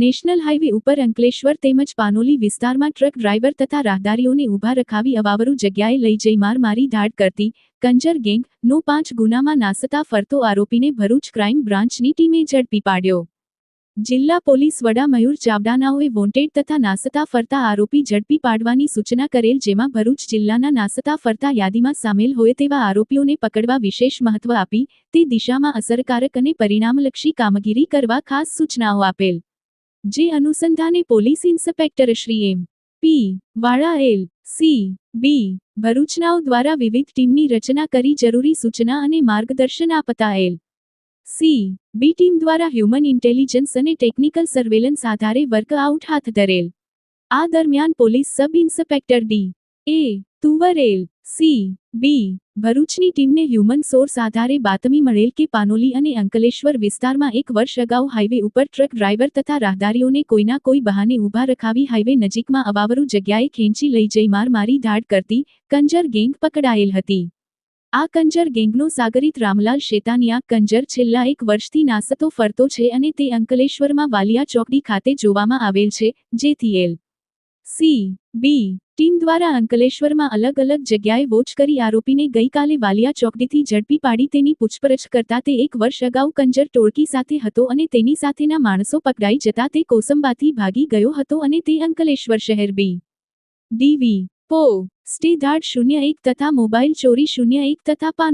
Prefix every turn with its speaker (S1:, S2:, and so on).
S1: National highway ઉપર અંકલેશ્વર તેમજ પાનોલી વિસ્તારમાં ટ્રક ડ્રાઈવર તથા રાહદારીઓને ઊભા રખાવી અવાવરું જગ્યાએ લઈ જઈ માર મારી ધાડ કરતી કંજર ગેંગ નો પાંચ ગુનામાં નાસતા ફરતો આરોપીને ભરૂચ ક્રાઇમ બ્રાન્ચની ટીમે ઝડપી પાડ્યો. જિલ્લા પોલીસ વડા મયુર ચાવડાનાઓએ વોન્ટેડ તથા નાસતા ફરતા આરોપી ઝડપી પાડવાની સૂચના કરેલ જેમાં ભરૂચ જિલ્લાના નાસતા ફરતા યાદીમાં સામેલ હોય તેવા આરોપીઓને પકડવા વિશેષ મહત્વ આપી તે દિશામાં અસરકારક અને પરિણામલક્ષી કામગીરી કરવા ખાસ સૂચનાઓ આપેલ. જે અનુસંધાને police inspector Shri M. P. Vala L C. બી. ભરૂચનાઓ દ્વારા વિવિધ ટીમની રચના કરી જરૂરી સૂચના અને માર્ગદર્શન આપતા એલ સી. બી. ટીમ દ્વારા હ્યુમન ઇન્ટેલિજન્સ અને ટેકનિકલ સર્વેલન્સ આધારે વર્કઆઉટ હાથ ધરેલ. આ દરમિયાન police sub inspector D. A. Tuvarel, C, B, ભરૂચની ટીમને હ્યુમન સોર્સ આધારે બાતમી મળેલ કે પાનોલી અને અંકલેશ્વર વિસ્તારમાં એક વર્ષ અગાઉ હાઈવે ઉપર ટ્રક ડ્રાઈવર તથા રાહદારીઓને કોઈના કોઈ બહાને ઊભા રખાવી હાઈવે નજીકમાં અવાવરું જગ્યાએ ખેંચી લઈ જઈ માર મારી ધાડ કરતી કંજર ગેંગ પકડાયેલ હતી. આ કંજર ગેંગનો સાગરિત રામલાલ શેતાનિયા કંજર છેલ્લા એક વર્ષથી નાસતો ફરતો છે અને તે અંકલેશ્વરમાં વાલિયા ચોકડી ખાતે જોવામાં આવેલ છે, જેથી એલ સી, બી, ટીમ દ્વારા અંકલેશ્વરમાં અલગ અલગ જગ્યાએ વોચ કરી આરોપીને ગઈકાલે વાલિયા ચોકડીથી ઝડપી પાડી તેની પૂછપરછ કરતા તે એક વર્ષ અગાઉ કંજર ટોળકી સાથે હતો અને તેની સાથેના માણસો પકડાઈ જતા તે કોસંબાથી ભાગી ગયો હતો અને તે અંકલેશ્વર શહેર બી. ડીવી પો. સ્ટે ધાડ શૂન્ય એક તથા મોબાઈલ ચોરી શૂન્ય એક તથા પાનો